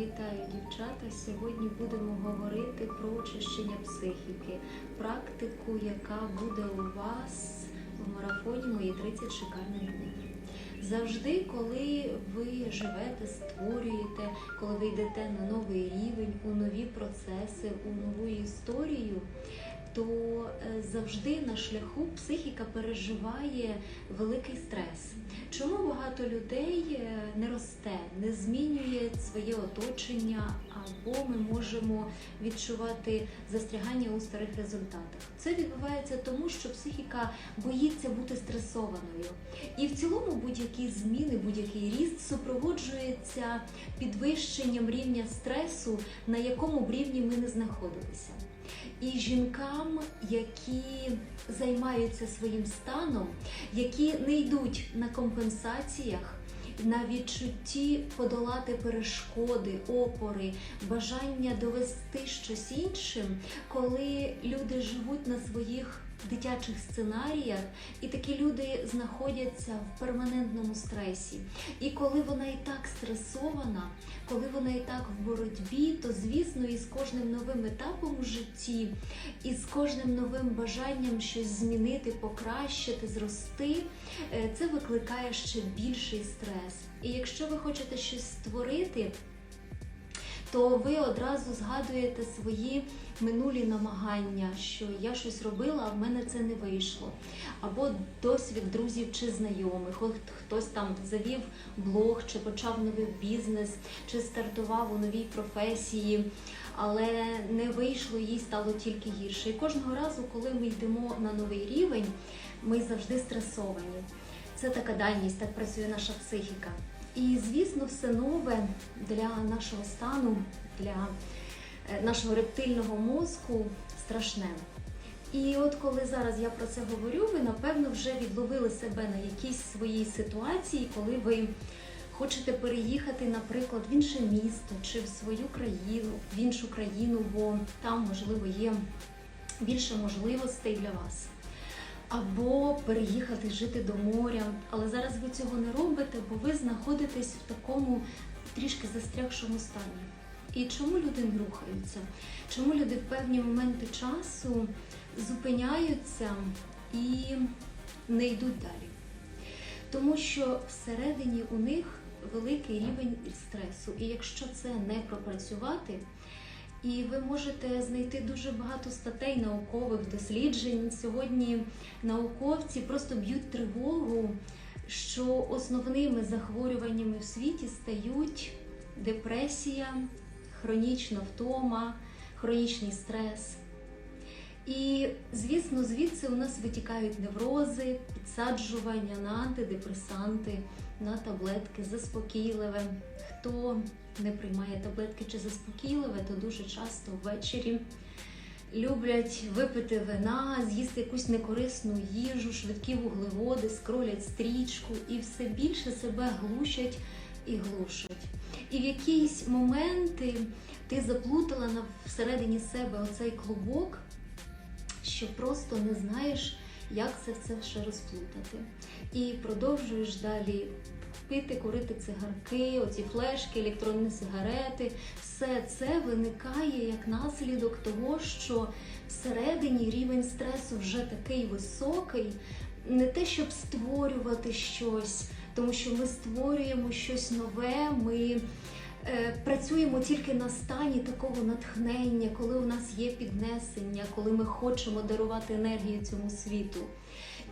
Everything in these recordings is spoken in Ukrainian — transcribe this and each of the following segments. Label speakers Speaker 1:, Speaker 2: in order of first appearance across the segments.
Speaker 1: Вітаю, дівчата! Сьогодні будемо говорити про очищення психіки, практику, яка буде у вас в марафоні Мої 30 шикарних днів. Завжди, коли ви живете, створюєте, коли ви йдете на новий рівень, у нові процеси, у нову історію, то е, завжди на шляху психіка переживає великий стрес. Чому багато людей е, не росте, не змінює своє оточення, або ми можемо відчувати застрягання у старих результатах? Це відбувається тому, що психіка боїться бути стресованою. І в цілому будь-які зміни, будь-який ріст супроводжується підвищенням рівня стресу, на якому б рівні ми не знаходилися. І жінкам, які займаються своїм станом, які не йдуть на компенсаціях, на відчутті подолати перешкоди, опори, бажання довести щось іншим, коли люди живуть на своїх дитячих сценаріях, і такі люди знаходяться в перманентному стресі. І коли вона і так стресована, коли вона і так в боротьбі, то звісно, і з кожним новим етапом у житті, і з кожним новим бажанням щось змінити, покращити, зрости, е, це викликає ще більший стрес. І якщо ви хочете щось створити, то ви одразу згадуєте свої минулі намагання, що я щось робила, а в мене це не вийшло. Або досвід друзів чи знайомих. От хтось там завів блог, чи почав новий бізнес, чи стартував у новій професії, але не вийшло, їй стало тільки гірше. І кожного разу, коли ми йдемо на новий рівень, ми завжди стресовані. Це така дальність, так працює наша психіка. І звісно, все нове для нашого стану, для е, нашого рептильного мозку страшне. І от коли зараз я про це говорю, ви напевно вже відловили себе на якійсь своїй ситуації, коли ви хочете переїхати, наприклад, в інше місто чи в свою країну, в іншу країну, бо там можливо є більше можливостей для вас. Або переїхати жити до моря, але зараз ви цього не робите, бо ви знаходитесь в такому трішки застрягшому стані. І чому люди не рухаються? Чому люди в певні моменти часу зупиняються і не йдуть далі? Тому що всередині у них великий рівень стресу, і якщо це не пропрацювати, і ви можете знайти дуже багато статей наукових досліджень. Сьогодні науковці просто б'ють тривогу, що основними захворюваннями в світі стають депресія, хронічна втома, хронічний стрес. І, звісно, звідси у нас витікають неврози, підсаджування на антидепресанти, на таблетки заспокійливе. Хто не приймає таблетки чи заспокійливе, то дуже часто ввечері люблять випити вина, з'їсти якусь некорисну їжу, швидкі вуглеводи, скролять стрічку і все більше себе глушать і глушать. І в якісь моменти ти заплутала всередині себе оцей клубок, що просто не знаєш, як це все ще розплутати. І продовжуєш далі пити, курити цигарки, оці флешки, електронні сигарети. Все це виникає як наслідок того, що всередині рівень стресу вже такий високий, не те, щоб створювати щось, тому що ми створюємо щось нове. ми е, Працюємо тільки на стані такого натхнення, коли у нас є піднесення, коли ми хочемо дарувати енергію цьому світу.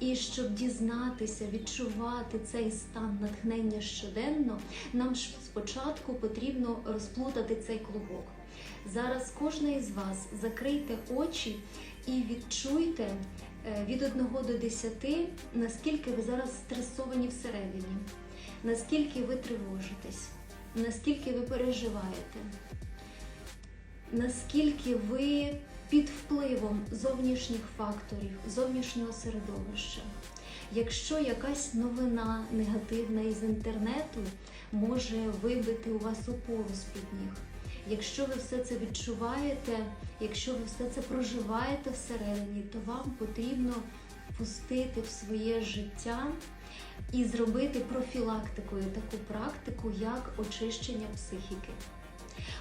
Speaker 1: І щоб дізнатися, відчувати цей стан натхнення щоденно, нам спочатку потрібно розплутати цей клубок. Зараз кожна із вас закрийте очі і відчуйте е, від 1 до 10, наскільки ви зараз стресовані всередині, наскільки ви тривожитесь, наскільки ви переживаєте, наскільки ви під впливом зовнішніх факторів, зовнішнього середовища. Якщо якась новина негативна із інтернету може вибити у вас опору з-під ніг, якщо ви все це відчуваєте, якщо ви все це проживаєте всередині, то вам потрібно впустити в своє життя і зробити профілактикою таку практику, як очищення психіки.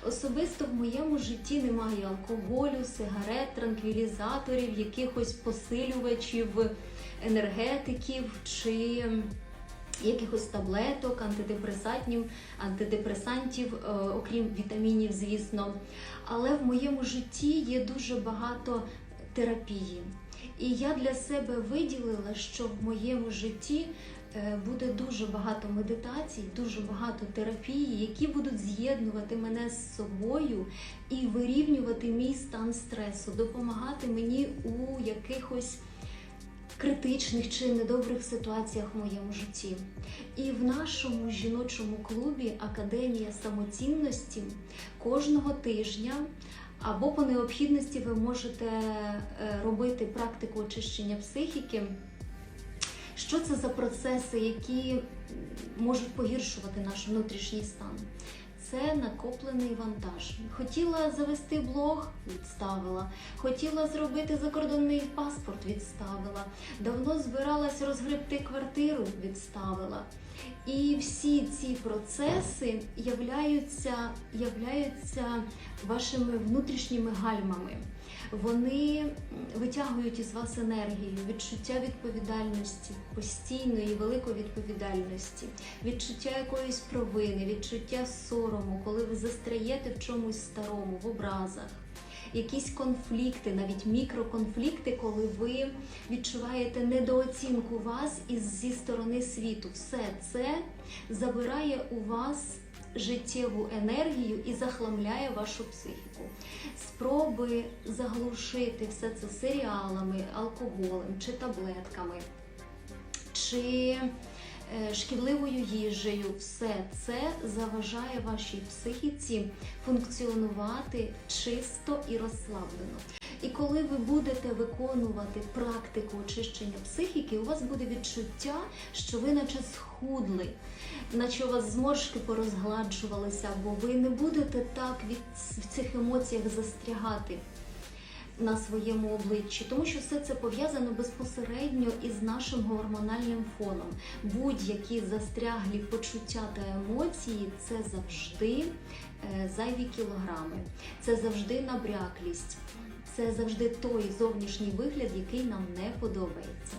Speaker 1: Особисто в моєму житті немає алкоголю, сигарет, транквілізаторів, якихось посилювачів, енергетиків чи якихось таблеток, антидепресантів, антидепресантів, окрім вітамінів, звісно. Але в моєму житті є дуже багато терапії. І я для себе виділила, що в моєму житті буде дуже багато медитацій, дуже багато терапії, які будуть з'єднувати мене з собою і вирівнювати мій стан стресу, допомагати мені у якихось критичних чи недобрих ситуаціях в моєму житті. І в нашому жіночому клубі Академія самоцінності кожного тижня. Або по необхідності ви можете е, робити практику очищення психіки. Що це за процеси, які можуть погіршувати наш внутрішній стан? Це накоплений вантаж. Хотіла завести блог, відставила. Хотіла зробити закордонний паспорт, відставила. Давно збиралась розгребти квартиру, відставила. І всі ці процеси являються, являються вашими внутрішніми гальмами. Вони витягують із вас енергію, відчуття відповідальності, постійної великої відповідальності, відчуття якоїсь провини, відчуття сорому, коли ви застряєте в чомусь старому, в образах. Якісь конфлікти, навіть мікроконфлікти, коли ви відчуваєте недооцінку вас із зі сторони світу. Все це забирає у вас життєву енергію і захламляє вашу психіку. Спроби заглушити все це серіалами, алкоголем чи таблетками, чи е, шкідливою їжею, все це заважає вашій психіці функціонувати чисто і розслаблено. І коли ви будете виконувати практику очищення психіки, у вас буде відчуття, що ви наче схудли, наче у вас зморшки порозгладжувалися, бо ви не будете так від в цих емоціях застрягати на своєму обличчі, тому що все це пов'язано безпосередньо із нашим гормональним фоном. Будь-які застряглі почуття та емоції це завжди е, зайві кілограми, це завжди набряклість, це завжди той зовнішній вигляд, який нам не подобається.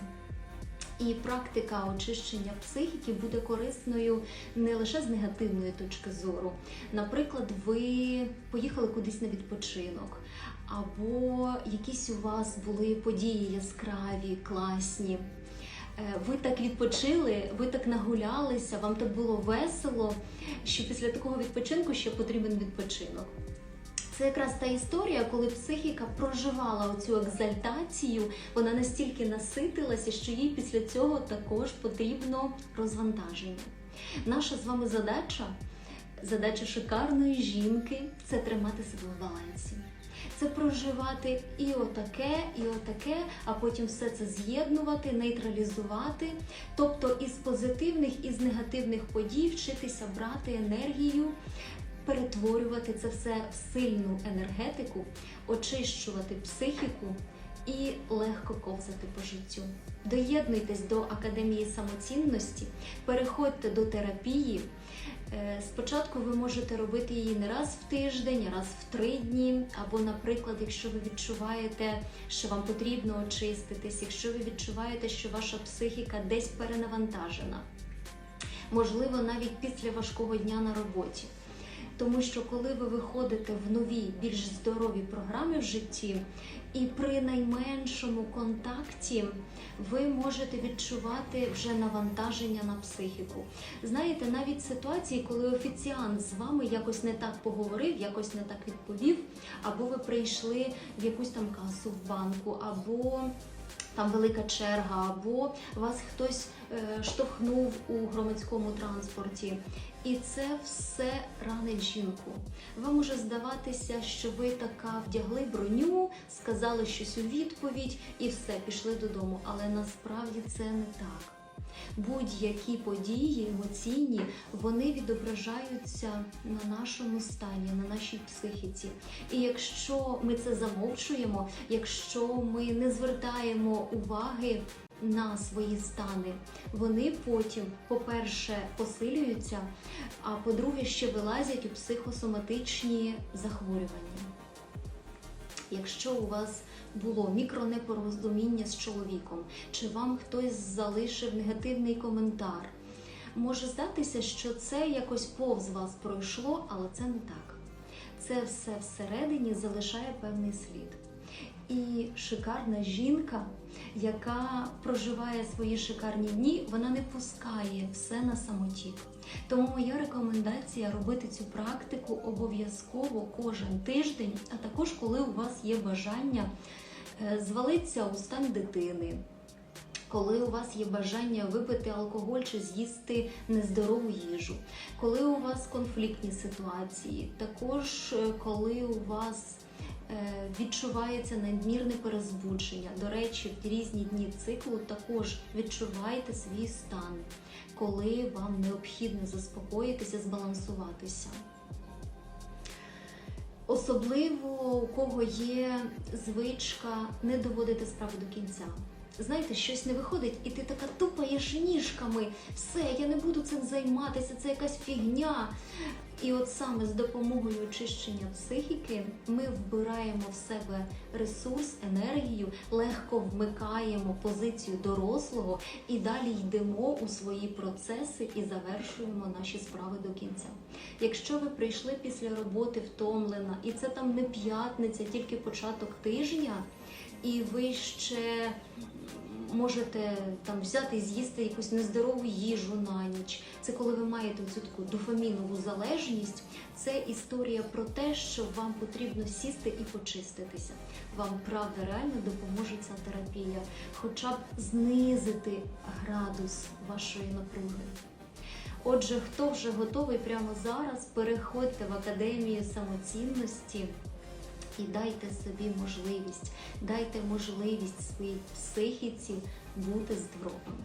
Speaker 1: І практика очищення психіки буде корисною не лише з негативної точки зору. Наприклад, ви поїхали кудись на відпочинок, або якісь у вас були події яскраві, класні. Е, Ви так відпочили, ви так нагулялися, вам так було весело, що після такого відпочинку ще потрібен відпочинок. Це якраз та історія, коли психіка проживала оцю екзальтацію, вона настільки наситилася, що їй після цього також потрібно розвантаження. Наша з вами задача, задача шикарної жінки це тримати себе в балансі. Це проживати і отаке, і отаке, а потім все це з'єднувати, нейтралізувати. Тобто із позитивних і з негативних подій вчитися брати енергію перетворювати це все в сильну енергетику, очищувати психіку і легко ковзати по життю. Доєднуйтесь до академії самоцінності, переходьте до терапії. Е, Спочатку ви можете робити її не раз в тиждень, а раз в три дні. Або, наприклад, якщо ви відчуваєте, що вам потрібно очиститись, якщо ви відчуваєте, що ваша психіка десь перенавантажена, можливо, навіть після важкого дня на роботі. Тому що коли ви виходите в нові, більш здорові програми в житті, і при найменшому контакті ви можете відчувати вже навантаження на психіку. Знаєте, навіть ситуації, коли офіціант з вами якось не так поговорив, якось не так відповів, або ви прийшли в якусь там касу в банку, або там велика черга, або вас хтось е, штовхнув у громадському транспорті. І це все ранить жінку. Вам може здаватися, що ви така вдягли броню, сказали щось у відповідь і все, пішли додому. Але насправді це не так. Будь-які події емоційні, вони відображаються на нашому стані, на нашій психіці. І якщо ми це замовчуємо, якщо ми не звертаємо уваги на свої стани, вони потім, по-перше, посилюються, а по-друге, ще вилазять у психосоматичні захворювання. Якщо у вас було мікронепорозуміння з чоловіком, чи вам хтось залишив негативний коментар, може здатися, що це якось повз вас пройшло, але це не так. Це все всередині залишає певний слід. І шикарна жінка, яка проживає свої шикарні дні, вона не пускає все на самоті. Тому моя рекомендація робити цю практику обов'язково кожен тиждень, а також коли у вас є бажання е, звалитися у стан дитини. Коли у вас є бажання випити алкоголь чи з'їсти нездорову їжу, коли у вас конфліктні ситуації, також е, коли у вас відчувається надмірне перезбудження. До речі, в різні дні циклу також відчувайте свій стан, коли вам необхідно заспокоїтися, збалансуватися. Особливо у кого є звичка не доводити справу до кінця. Знаєте, щось не виходить, і ти така тупаєш ніжками. Все, я не буду цим займатися, це якась фігня. І от саме з допомогою очищення психіки ми вбираємо в себе ресурс, енергію, легко вмикаємо позицію дорослого і далі йдемо у свої процеси і завершуємо наші справи до кінця. Якщо ви прийшли після роботи втомлена, і це там не п'ятниця, тільки початок тижня, і ви ще можете там взяти і з'їсти якусь нездорову їжу на ніч. Це коли ви маєте цю таку дофамінову залежність. Це історія про те, що вам потрібно сісти і почиститися. Вам правда реально допоможе ця терапія, хоча б знизити градус вашої напруги. Отже, хто вже готовий прямо зараз, переходьте в академію самоцінності. І дайте собі можливість, дайте можливість своїй психіці бути здоровими.